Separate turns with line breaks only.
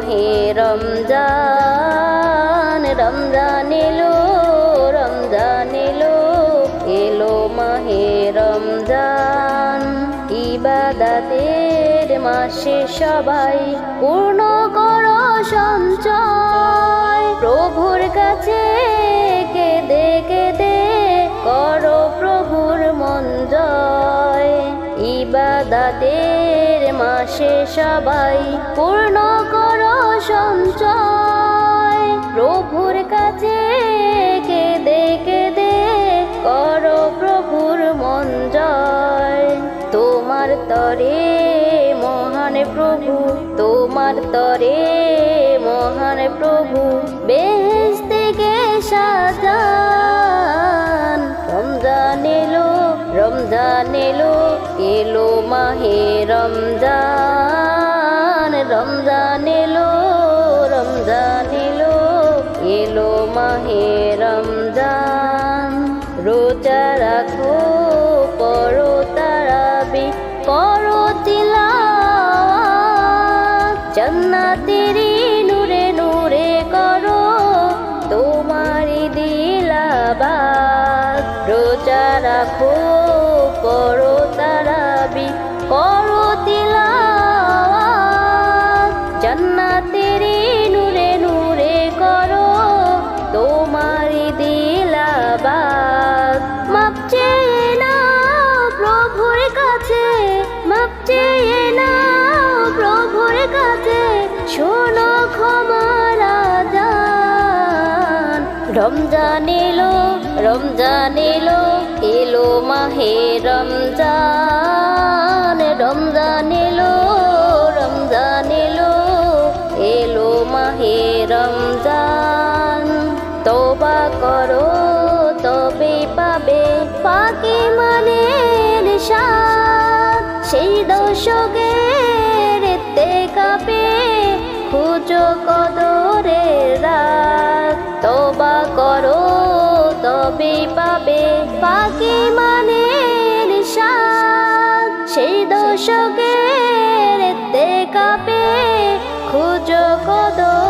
মাহে রমজান রমজান এলো রমজান এলো এলো মাহে রমজান। ইবাদাতের মাসে সবাই পূর্ণ করো সঞ্চয়। প্রভুর কাছে কেঁদে কেঁদে করো প্রভুর মন জয়। ইবাদাতের মাসে সবাই পূর্ণ করো সঞ্চয়। প্রভুর কাছে কেঁদে কেঁদে করো প্রভুর মন জয়। তোমার তরে মহান প্রভু, তোমার তরে মহান প্রভু, বেশ থেকে সাজান। রমজান এলো রমজান এলো এলো মাহে রমজান। রমজান এলো রমজান এলো এলো মাহে রমজান। রোজা রাখো, করো তারাবি, করো তিলাওয়াত। জান্নাতেরি নূরে নূরে করো তোমারি দিলাবাদ রোজা রাখো, করো শোনো ক্ষমার আজান রমজান এলো রমজান এলো এলো মাহে রমজান। রমজান এলো রমজান এলো এলো মাহে রমজান। তোবা করো, তবে পাবে পাকে মানের সাথ সেই দশকের খুঁজো কদরে রাত। তোবা করো, তবে পাবে পাকে মানে সেই দশকের তে কাপে খুঁজো কদরে।